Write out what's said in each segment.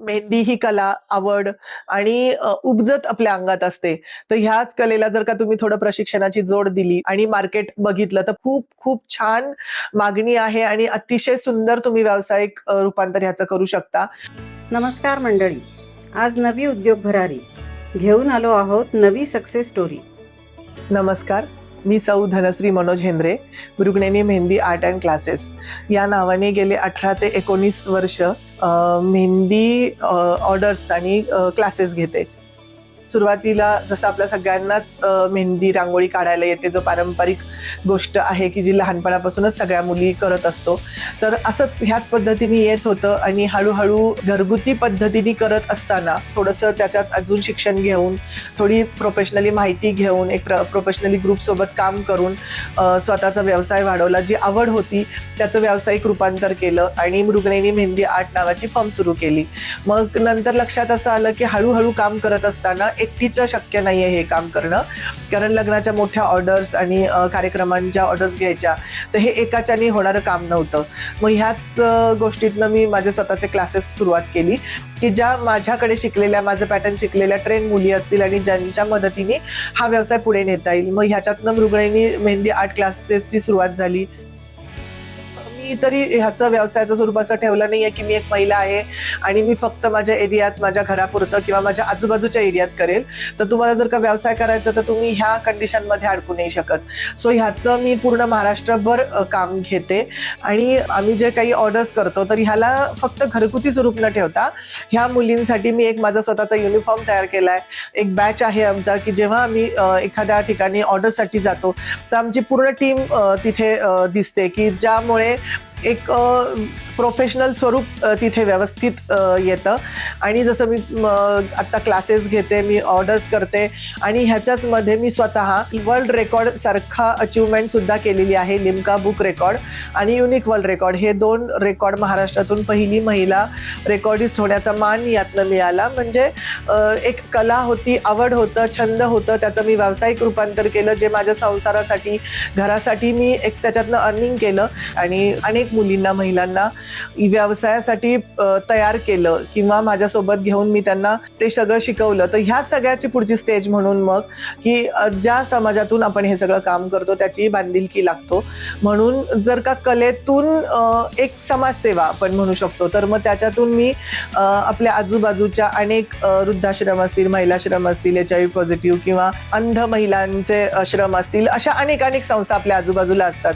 मेहंदी ही कला आवड आणि उपजत आपल्या अंगात असते. तर ह्याच कलेला जर का तुम्ही थोडं प्रशिक्षणाची जोड दिली आणि मार्केट बघितलं तर खूप खूप छान मागणी आहे आणि अतिशय सुंदर तुम्ही व्यावसायिक रूपांतर ह्याचं करू शकता. नमस्कार मंडळी. आज नवी उद्योग भरारी घेऊन आलो आहोत नवी सक्सेस स्टोरी. नमस्कार. मी Sau Dhanashree Manoj Hendre Mrignayani mehndi art and classes. या नावाने गेले अठरा ते एकोणीस वर्ष मेहंदी ऑर्डर्स आणि क्लासेस घेते. सुरुवातीला जसं आपल्या सगळ्यांनाच मेहंदी रांगोळी काढायला येते जो पारंपरिक गोष्ट आहे की जी लहानपणापासूनच सगळ्या मुली करत असतो. तर असंच ह्याच पद्धतीने येत होतं आणि हळूहळू घरगुती पद्धतीने करत असताना थोडंसं त्याच्यात अजून शिक्षण घेऊन थोडी प्रोफेशनली माहिती घेऊन एक प्र प्रोफेशनली ग्रुपसोबत काम करून स्वतःचा व्यवसाय वाढवला. जी आवड होती त्याचं व्यावसायिक रूपांतर केलं आणि मृगणेनी मेहंदी आर्ट नावाची फॉर्म सुरू केली. मग नंतर लक्षात असं आलं की हळूहळू काम करत असताना एकटीचं शक्य नाही आहे हे काम करणं. कारण लग्नाच्या मोठ्या ऑर्डर्स आणि कार्यक्रमांच्या ऑर्डर्स घ्यायच्या तर हे एकाच्याने होणारं काम नव्हतं. मग ह्याच गोष्टीतनं मी माझे स्वतःचे क्लासेस सुरुवात केली की ज्या माझ्याकडे शिकलेल्या माझं पॅटर्न शिकलेल्या ट्रेन मुली असतील आणि ज्यांच्या मदतीने हा व्यवसाय पुढे नेता येईल. मग ह्याच्यातनं मृगणीनी मेहंदी आर्ट क्लासेसची सुरुवात झाली. मी तरी ह्याचं व्यवसायाचं स्वरूप असं ठेवलं नाही आहे की मी एक महिला आहे आणि मी फक्त माझ्या एरियात माझ्या घरापुरतं किंवा माझ्या आजूबाजूच्या एरियात करेल. तर तुम्हाला जर का व्यवसाय करायचा तर तुम्ही ह्या कंडिशनमध्ये अडकू नाही शकत. सो ह्याचं मी पूर्ण महाराष्ट्रभर काम घेते. आणि आम्ही जे काही ऑर्डर्स करतो तर ह्याला फक्त घरगुती स्वरूप न ठेवता ह्या मुलींसाठी मी एक माझा स्वतःचा युनिफॉर्म तयार केला आहे एक बॅच आहे आमचा की जेव्हा आम्ही एखाद्या ठिकाणी ऑर्डरसाठी जातो तर आमची पूर्ण टीम तिथे दिसते की ज्यामुळे एक प्रोफेशनल स्वरूप तिथे व्यवस्थित येतं. आणि जसं मी म, आत्ता क्लासेस घेते मी ऑर्डर्स करते. आणि ह्याच्याच मध्ये मी स्वतः वर्ल्ड रेकॉर्ड सारखा अचिव्हमेंटसुद्धा केलेली आहे लिमका बुक रेकॉर्ड आणि युनिक वर्ल्ड रेकॉर्ड हे दोन रेकॉर्ड महाराष्ट्रातून पहिली महिला रेकॉर्डिस्ट होण्याचा मान यातनं मिळाला. म्हणजे एक कला होती आवड होतं छंद होतं त्याचं मी व्यावसायिक रूपांतर केलं जे माझ्या संसारासाठी घरासाठी मी एक त्याच्यातनं अर्निंग केलं. आणि अनेक मुलींना महिलांना व्यवसायासाठी तयार केलं किंवा माझ्यासोबत घेऊन मी त्यांना ते सगळं शिकवलं. तर ह्या सगळ्याची पुढची स्टेज म्हणून मग की ज्या समाजातून आपण हे सगळं काम करतो त्याची बांधिलकी लागतो. म्हणून जर का कलेतून एक समाजसेवा आपण म्हणू शकतो तर मग त्याच्यातून मी आपल्या आजूबाजूच्या अनेक वृद्धाश्रम असतील महिलाश्रम असतील एच आय व्ही पॉझिटिव्ह किंवा अंध महिलांचे आश्रम असतील अशा अनेक अनेक संस्था आपल्या आजूबाजूला असतात.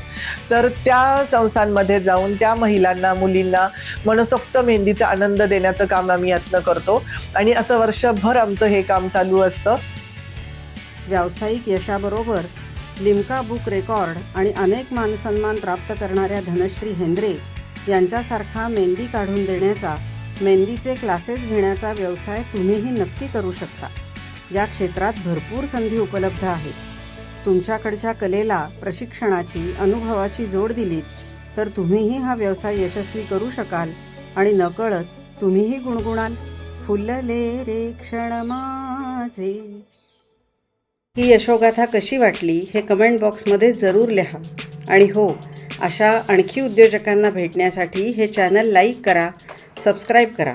तर त्या संस्थांमध्ये जाऊन त्या महिलांना मुलींना मनसोक्त मेहंदीचा आनंद देण्याचं काम आम्ही यातनं करतो. आणि असं वर्षभर आमचं हे काम चालू असतं. व्यावसायिक यशाबरोबर लिम्का बुक रेकॉर्ड आणि अनेक मानसन्मान प्राप्त करणाऱ्या धनश्री हेंद्रे यांच्यासारखा मेहंदी काढून देण्याचा मेहंदीचे क्लासेस घेण्याचा व्यवसाय तुम्हीही नक्की करू शकता. या क्षेत्रात भरपूर संधी उपलब्ध आहेत. तुमच्याकडच्या कलेला प्रशिक्षणाची अनुभवाची जोड दिलीत तर तुम्हीही हा व्यवसाय यशस्वी करू शकाल. आणि नकळत तुम्हीही गुणगुणाल. फुलले रे क्षण माझे. ही यशोगाथा कशी वाटली हे कमेंट बॉक्समध्ये जरूर लिहा. आणि हो अशा आणखी उद्योजकांना भेटण्यासाठी हे चॅनल लाईक करा सबस्क्राईब करा.